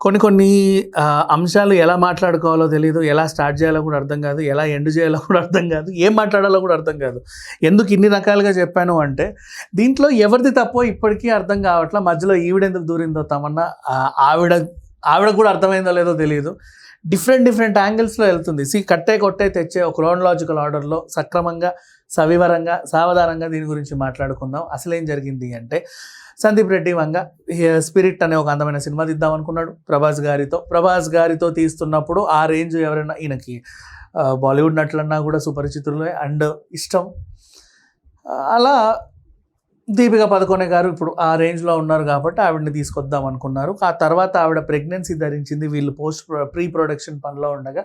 కొన్ని కొన్ని అంశాలు ఎలా మాట్లాడుకోవాలో తెలియదు ఎలా స్టార్ట్ చేయాలో కూడా అర్థం కాదు ఎలా ఎండ్ చేయాలో కూడా అర్థం కాదు ఏం మాట్లాడాలో కూడా అర్థం కాదు. ఎందుకు ఇన్ని రకాలుగా చెప్పాను అంటే దీంట్లో ఎవరిది తప్పో ఇప్పటికీ అర్థం కావట్లా మధ్యలో ఈవిడెందుకు దూరిందో తమన్నా ఆవిడ ఆవిడ కూడా అర్థమైందో లేదో తెలియదు డిఫరెంట్ డిఫరెంట్ యాంగిల్స్లో వెళ్తుంది. సి కట్టే కొట్టే తెచ్చే ఒక క్రోనలాజికల్ ఆర్డర్లో సక్రమంగా సవివరంగా సావధానంగా దీని గురించి మాట్లాడుకుందాం. అసలేం జరిగింది అంటే సందీప్ రెడ్డి వంగ స్పిరిట్ అనే ఒక అందమైన సినిమా తీద్దాం అనుకున్నాడు. ప్రభాస్ గారితో ప్రభాస్ గారితో తీస్తున్నప్పుడు ఆ రేంజ్ ఎవరైనా ఈయనకి బాలీవుడ్ నటులన్నా కూడా సుపరిచితులే. అండ్ ఇష్టం. అలా దీపిక పదకొనే గారు ఇప్పుడు ఆ రేంజ్లో ఉన్నారు కాబట్టి ఆవిడని తీసుకొద్దాం అనుకున్నారు. ఆ తర్వాత ఆవిడ ప్రెగ్నెన్సీ ధరించింది. వీళ్ళు పోస్ట్ ప్రీ ప్రొడక్షన్ పనిలో ఉండగా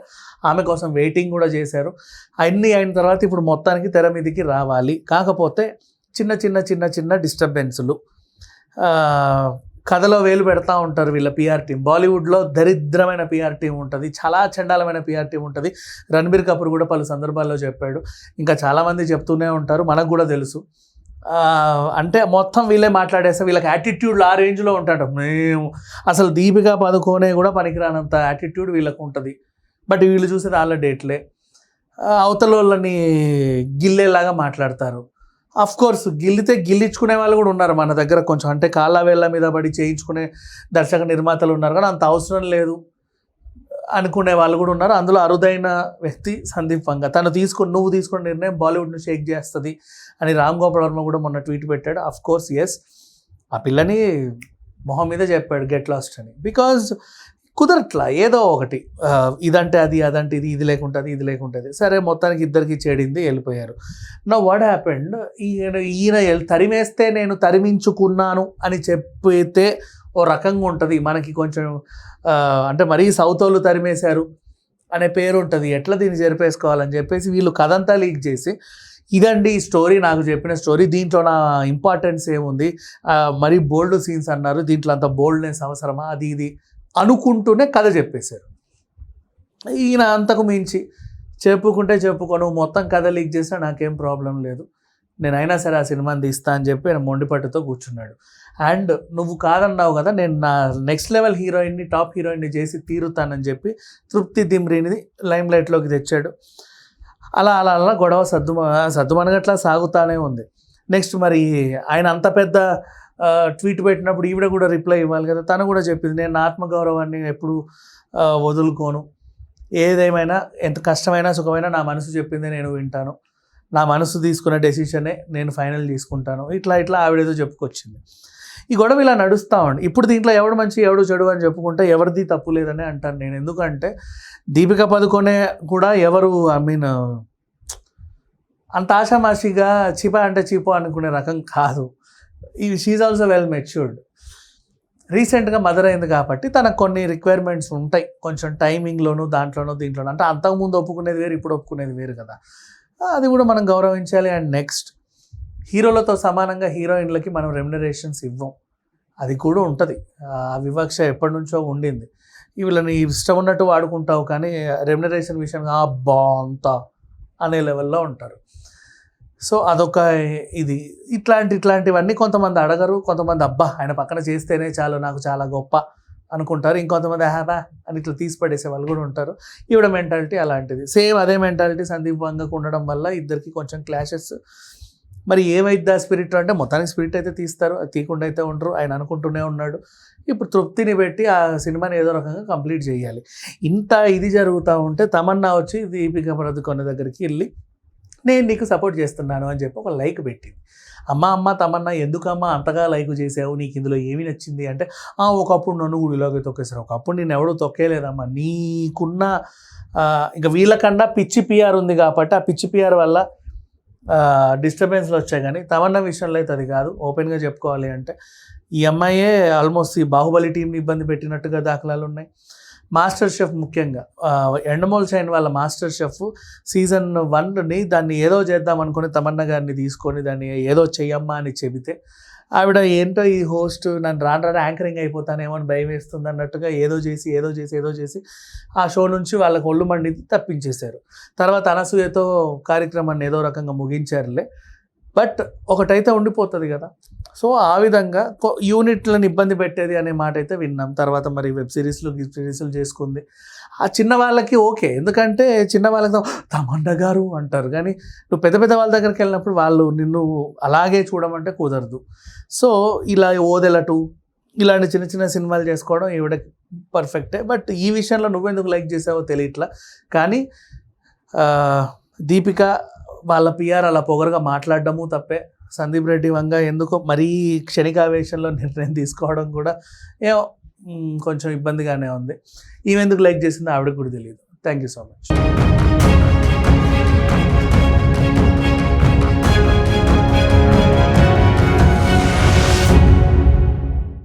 ఆమె కోసం వెయిటింగ్ కూడా చేశారు. అన్నీ అయిన తర్వాత ఇప్పుడు మొత్తానికి తెర మీదకి రావాలి. కాకపోతే చిన్న చిన్న చిన్న చిన్న డిస్టర్బెన్సులు కథలో వేలు పెడతా ఉంటారు వీళ్ళ పిఆర్ టీం బాలీవుడ్లో దరిద్రమైన పిఆర్ టీం ఉంటుంది. చాలా చండాలమైన పిఆర్ టీం ఉంటుంది. రణబీర్ కపూర్ కూడా పలు సందర్భాల్లో చెప్పాడు. ఇంకా చాలామంది చెప్తూనే ఉంటారు. మనకు కూడా తెలుసు. అంటే మొత్తం వీళ్ళే మాట్లాడేస్తే వీళ్ళకి యాటిట్యూడ్ ఆ రేంజ్లో ఉంటాడు. మేము అసలు దీపిక పదుకోనే కూడా పనికిరానంత యాటిట్యూడ్ వీళ్ళకు ఉంటుంది. బట్ వీళ్ళు చూసేది వాళ్ళ డేట్లే అవతల వాళ్ళని గిల్లేలాగా మాట్లాడతారు. అఫ్ కోర్స్ గిల్లితే గిల్లించుకునే వాళ్ళు కూడా ఉన్నారు మన దగ్గర కొంచెం. అంటే కాళ్ళ వేళ్ళ మీద పడి చేయించుకునే దర్శక నిర్మాతలు ఉన్నారు కానీ అంత అవసరం లేదు. అనుకునే వాళ్ళు కూడా ఉన్నారు. అందులో అరుదైన వ్యక్తి సందీప్ వంగ. తను తీసుకుని నువ్వు తీసుకున్న నిర్ణయం బాలీవుడ్ను షేక్ చేస్తుంది అని రామ్ గోపాల్ వర్మ కూడా మొన్న ట్వీట్ పెట్టాడు. అఫ్ కోర్స్ ఎస్ ఆ పిల్లని మొహం మీద చెప్పాడు గెట్ లాస్ట్ అని. బికాజ్ కుదరట్లా ఏదో ఒకటి. ఇదంటే అది అదంటే ఇది ఇది లేకుంటుంది ఇది లేకుంటుంది సరే మొత్తానికి ఇద్దరికి చేడింది వెళ్ళిపోయారు. నా వాట్ హ్యాపెండ్ ఈయన ఈయన తరిమేస్తే నేను తరిమించుకున్నాను అని చెప్పితే ఓ రకంగా ఉంటుంది. మనకి కొంచెం అంటే మరీ సౌత్ వాళ్ళు తరిమేశారు అనే పేరు ఉంటుంది ఎట్లా దీన్ని జరిపేసుకోవాలని చెప్పేసి వీళ్ళు కథంతా లీక్ చేసి ఇదండి ఈ స్టోరీ నాకు చెప్పిన స్టోరీ దీంట్లో నా ఇంపార్టెన్స్ ఏముంది? మరీ బోల్డ్ సీన్స్ అన్నారు. దీంట్లో అంత బోల్డ్నెస్ అవసరమా? అది ఇది అనుకుంటూనే కథ చెప్పేశారు. ఈయన అంతకు మించి చెప్పుకుంటే చెప్పుకోను మొత్తం కథ లీక్ చేసినా నాకేం ప్రాబ్లం లేదు. నేను అయినా సరే ఆ సినిమాని తీస్తా అని చెప్పి ఆయన మొండిపట్టుతో కూర్చున్నాడు. అండ్ నువ్వు కాదన్నావు కదా నేను నా నెక్స్ట్ లెవెల్ హీరోయిన్ని టాప్ హీరోయిన్ని చేసి తీరుతానని చెప్పి తృప్తి దిమ్రీని లైమ్ లైట్లోకి తెచ్చాడు. అలా అలా అలా గొడవ సర్దు సర్దుమనగట్లా సాగుతానే ఉంది. నెక్స్ట్ మరి ఆయన అంత పెద్ద ట్వీట్ పెట్టినప్పుడు ఈవిడ కూడా రిప్లై ఇవ్వాలి కదా. తను కూడా చెప్పింది నేను ఆత్మగౌరవాన్ని ఎప్పుడు వదులుకోను. ఏదేమైనా ఎంత కష్టమైనా సుఖమైనా నా మనసు చెప్పింది నేను వింటాను. నా మనసు తీసుకున్న డెసిషనే నేను ఫైనల్ తీసుకుంటాను. ఇట్లా ఇట్లా ఆవిడేదో చెప్పుకొచ్చింది. ఈ గొడవ ఇలా నడుస్తూ ఉండి ఇప్పుడు దీంట్లో ఎవడు మంచి ఎవడు చెడు అని చెప్పుకుంటే ఎవరిది తప్పు లేదని అంటాను నేను. ఎందుకంటే దీపిక పదుకొనే కూడా ఎవరు ఐ మీన్ అంత ఆషామాషిగా చీప అంటే చీపో అనుకునే రకం కాదు. ఈ షీజ్ ఆల్సో వెల్ మెచ్యూర్డ్ రీసెంట్గా మదర్ అయింది కాబట్టి తనకు కొన్ని రిక్వైర్మెంట్స్ ఉంటాయి. కొంచెం టైమింగ్లోనూ దాంట్లోనూ దీంట్లోనూ. అంటే అంతకుముందు ఒప్పుకునేది వేరు ఇప్పుడు ఒప్పుకునేది వేరు కదా. అది కూడా మనం గౌరవించాలి. అండ్ నెక్స్ట్ హీరోలతో సమానంగా హీరోయిన్లకి మనం రెమ్యునరేషన్స్ ఇవ్వం. అది కూడా ఉంటుంది. ఆ వివక్ష ఎప్పటి నుంచో ఉండింది. వీళ్ళని ఇష్టం ఉన్నట్టు వాడుకుంటావు కానీ రెమ్యునరేషన్ విషయంగా అబ్బా అనే లెవెల్లో ఉంటారు. సో అదొక ఇది. ఇట్లాంటి ఇట్లాంటివన్నీ కొంతమంది అడగరు. కొంతమంది అబ్బా ఆయన పక్కన చేస్తేనే చాలు నాకు చాలా గొప్ప అనుకుంటారు. ఇంకొంతమంది హ్యాపా అని ఇట్లా తీసి పడేసే వాళ్ళు కూడా ఉంటారు. ఈవిడ మెంటాలిటీ అలాంటిది. సేమ్ అదే మెంటాలిటీ సందీప్ వంగకు ఉండడం వల్ల ఇద్దరికి కొంచెం క్లాషెస్. మరి ఏమైద్దా స్పిరిట్ అంటే మొత్తానికి స్పిరిట్ అయితే తీస్తారు. అది తీయకుండా అయితే ఉండరు. ఆయన అనుకుంటూనే ఉన్నాడు. ఇప్పుడు తృప్తిని పెట్టి ఆ సినిమాని ఏదో రకంగా కంప్లీట్ చేయాలి. ఇంత ఇది జరుగుతూ ఉంటే తమన్నా వచ్చి దీపిక పదుకొన్న దగ్గరికి వెళ్ళి నేను నీకు సపోర్ట్ చేస్తున్నాను అని చెప్పి ఒక లైక్ పెట్టింది. అమ్మ అమ్మ తమన్నా ఎందుకమ్మా అంతగా లైక్ చేసావు? నీకు ఇందులో ఏమి నచ్చింది? అంటే "ఆ, ఒకప్పుడు నన్ను కూడా ఇలాగే తొక్కేశారు. ఒకప్పుడు నేను ఎవడో తొక్కేలేదమ్మా. నీకున్న ఇంకా వీళ్ళకన్నా పిచ్చి పిఆర్ ఉంది కాబట్టి ఆ పిచ్చి పిఆర్ వల్ల డిస్టర్బెన్స్లు వచ్చాయి కానీ తమన్నా విషయంలో అయితే అది కాదు. ఓపెన్గా చెప్పుకోవాలి అంటే ఈ అమ్మాయే ఆల్మోస్ట్ ఈ బాహుబలి టీంని ఇబ్బంది పెట్టినట్టుగా దాఖలాలు ఉన్నాయి. మాస్టర్ షెఫ్ ముఖ్యంగా. ఎండమోల్ షైన్ వాళ్ళ మాస్టర్ షెఫ్ సీజన్ వన్ని దాన్ని ఏదో చేద్దాం అనుకుని తమన్నా గారిని తీసుకొని దాన్ని ఏదో చెయ్యమ్మా అని చెబితే ఆవిడ ఏంటో ఈ హోస్ట్ నన్ను రాను రాను యాంకరింగ్ అయిపోతానేమో అని భయం వేస్తుంది అన్నట్టుగా ఏదో చేసి ఏదో చేసి ఏదో చేసి ఆ షో నుంచి వాళ్ళకి ఒళ్ళు మండి తప్పించేశారు. తర్వాత అనసూయతో కార్యక్రమాన్ని ఏదో రకంగా ముగించారులే. బట్ ఒకటైతే ఉండిపోతుంది కదా. సో ఆ విధంగా యూనిట్లను ఇబ్బంది పెట్టేది అనే మాట అయితే విన్నాం. తర్వాత మరి వెబ్ సిరీస్లు వెబ్ సిరీస్లు చేసుకుంది. ఆ చిన్న వాళ్ళకి ఓకే. ఎందుకంటే చిన్న వాళ్ళకి తమండ గారు అంటారు. కానీ నువ్వు పెద్ద పెద్ద వాళ్ళ దగ్గరికి వెళ్ళినప్పుడు వాళ్ళు నిన్ను అలాగే చూడమంటే కుదరదు. సో ఇలా ఓదెలటు ఇలాంటి చిన్న చిన్న సినిమాలు చేసుకోవడం ఈవిడ పర్ఫెక్టే. బట్ ఈ విషయంలో నువ్వెందుకు లైక్ చేసావో తెలియట్లా. కానీ దీపిక వాళ్ళ పిఆర్ అలా పొగరుగా మాట్లాడడము తప్పే. సందీప్ రెడ్డి వంగ ఎందుకో మరీ క్షణికావేశంలో నిర్ణయం తీసుకోవడం కూడా ఏమో కొంచెం ఇబ్బందిగానే ఉంది. ఈమె ఎందుకు లైక్ చేసిందో ఆవిడ కూడా తెలియదు థ్యాంక్ యూ సో మచ్